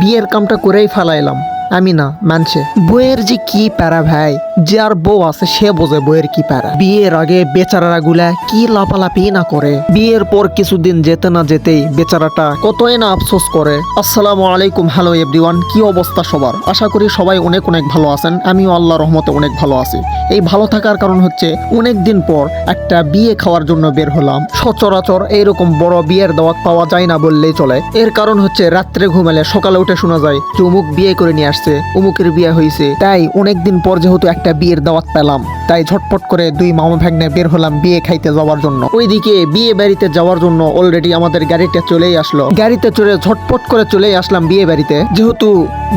বিয়ের কামটা করেই ফালাইলাম। আমি না, মানছে। বইয়ের যে কি প্যারা ভাই যার বউ আছে সে বোঝে বইয়ের কি প্যারা। বিয়ের আগে বেচারারা গুলা কি লাপালাপি না করে। বিয়ের পর কিছুদিন যেতে না যেতেই বেচারাটা কতই না আফসোস করে। আসসালামু আলাইকুম, হ্যালো এভরিওয়ান, কি অবস্থা সবার? আশা করি সবাই অনেক অনেক ভালো আছেন, আমিও আল্লাহ রহমতে অনেক ভালো আছি। এই ভালো থাকার কারণ হচ্ছে অনেক দিন পর একটা বিয়ে খাওয়ার জন্য বের হলাম। সচরাচর এইরকম বড় বিয়ের দাওয়াত পাওয়া যায় না বললেই চলে। এর কারণ হচ্ছে রাত্রে ঘুমালে সকালে উঠে শোনা যায়, চুমুক বিয়ে করে নিয়ে আসছে। অমুকের বিয়ে হয়েছে তাই অনেকদিন পর যেহেতু একটা বিয়ের দাওয়াত পেলাম, তাই ঝটপট করে দুই মামা ভাগ্নে বের হলাম বিয়ে খাইতে যাওয়ার জন্য। ওইদিকে বিয়ে বাড়িতে যাওয়ার জন্য অলরেডি আমাদের গাড়িটা চলেই আসলো। গাড়িতে চড়ে ঝটপট করে চলেই আসলাম বিয়ে বাড়িতে। যেহেতু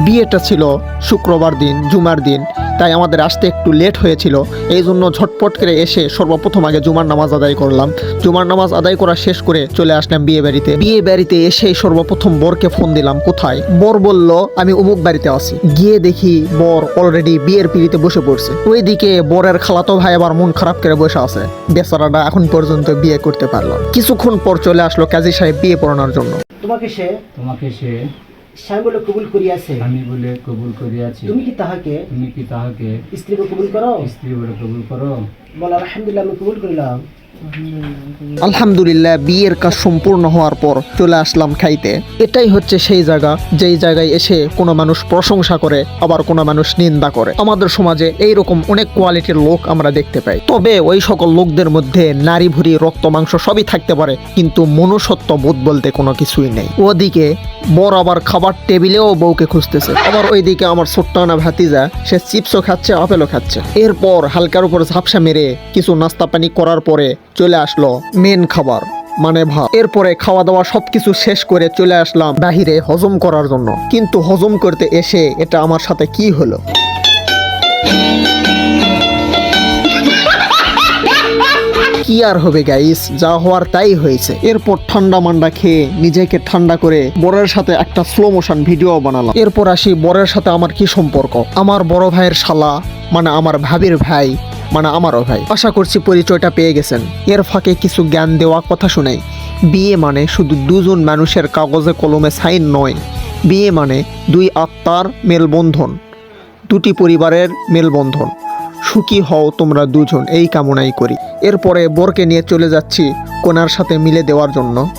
বিয়েটা ছিল শুক্রবার দিন, জুমার দিন, তাই আমাদের আসতে একটু লেট হয়েছিল। এই জন্য ঝটপট করে এসে সর্বপ্রথম আগে জুমার নামাজ আদায় করলাম। জুমার নামাজ আদায় করা শেষ করে চলে আসলাম বিয়ে বাড়িতে। বিয়ে বাড়িতে এসে সর্বপ্রথম বরকে ফোন দিলাম, কোথায়? বর বলল, আমি অমুক বাড়িতে আছি। গিয়ে দেখি বর অলরেডি বিয়ের পিড়িতে বসে পড়ছে। ওইদিকে বরের খালাতো ভাই আবার মন খারাপ করে বসে আছে। বেচারাটা এখন পর্যন্ত বিয়ে করতে পারলাম কিছুক্ষণ পর চলে আসলো কাজী সাহেব বিয়ে পড়ানোর জন্য। তোমাকে সে? তোমাকে সে? স্বামী বলে কবুল করিয়াছে। স্বামী বলে কবুল করিয়াছি। তুমি কি তাহাকে? তুমি কি তাহাকে? স্ত্রীকে কবুল করো? স্ত্রী বলে কবুল করো। বল আলহামদুলিল্লাহ আমি কবুল করিলাম। আলহামদুলিল্লাহ, বিয়ের কাজ সম্পূর্ণ হওয়ার পর চলে আসলাম খাইতে। এটাই হচ্ছে সেই জায়গা, যেই জায়গায় এসে কোনো মানুষ প্রশংসা করে, আবার কোনো মানুষ নিন্দা করে। আমাদের সমাজে এই রকম অনেক কোয়ালিটির লোক আমরা দেখতে পাই। তবে ওই সকল লোকদের মধ্যে নারী ভুরি, রক্ত, মাংস সবই থাকতে পারে, কিন্তু মনুষ্যত্ব বোধ বলতে কোনো কিছুই নেই। ওদিকে বর আবার খাবার টেবিলেও বউকে খুঁজতেছে। আবার ওইদিকে আমার ছোট্টানা ভাতিজা, সে চিপসও খাচ্ছে, আপেলও খাচ্ছে। এরপর হালকার উপর ঝাপসা মেরে কিছু নাস্তা পানি করার পরে চলে আসলো মেন খাবার মানে ভাত। এরপরে খাওয়া দাওয়া সবকিছু শেষ করে চলে আসলাম বাহিরে হজম করার জন্য। কিন্তু হজম করতে এসে এটা আমার সাথে কি হলো? কি আর হবে গাইস যা হওয়ার তাই হয়েছে। এরপর ঠান্ডা মান্ডা খেয়ে নিজেকে ঠান্ডা করে বরের সাথে একটা স্লো মোশন ভিডিও বানালাম। এরপর আসি বরের সাথে আমার কি সম্পর্ক? আমার বড় ভাইয়ের শালা মানে আমার ভাবির ভাই মানে আমারও ভাই। আশা করছি পরিচয়টা পেয়ে গেছেন। এর ফাঁকে কিছু জ্ঞান দেওয়া কথা শুনাই। বিয়ে মানে শুধু দুজন মানুষের কাগজে কলমে সাইন নয়। বিয়ে মানে দুই আত্মার মেলবন্ধন। দুটি পরিবারের মেলবন্ধন। সুখী হও তোমরা দুজন, এই কামনাই করি। এরপরে বরকে নিয়ে চলে যাচ্ছি কোনার সাথে মিলে দেওয়ার জন্য।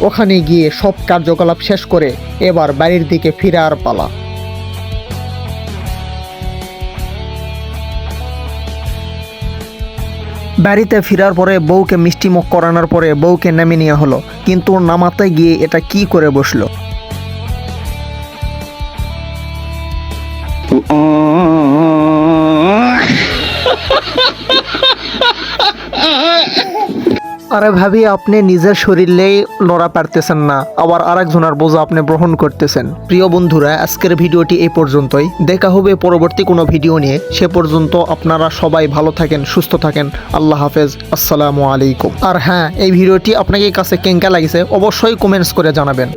ওখানে গিয়ে সব কার্যকলাপ শেষ করে এবার বাড়ির দিকে ফিরার পালা। বাড়িতে ফেরার পরে বউকে মিষ্টিমুখ করানোর পরে বউকে নামে নেওয়া হলো, কিন্তু নামাতে গিয়ে এটা কি করে বসল? আরে ভাবি, আপনি নিজের শরীরেই লড়া পারতেছেন না। আবার আরেকজনের বোঝা আপনি গ্রহণ করতেছেন। প্রিয় বন্ধুরা, আজকের ভিডিওটি এই পর্যন্তই। দেখা হবে পরবর্তী কোনো ভিডিও নিয়ে। সে পর্যন্ত আপনারা সবাই ভালো থাকেন, সুস্থ থাকেন। আল্লাহ হাফেজ। আসসালামু আলাইকুম। আর হ্যাঁ এই ভিডিওটি আপনাকে কাছে কেঙ্কা লাগিছে, অবশ্যই কমেন্টস করে জানাবেন।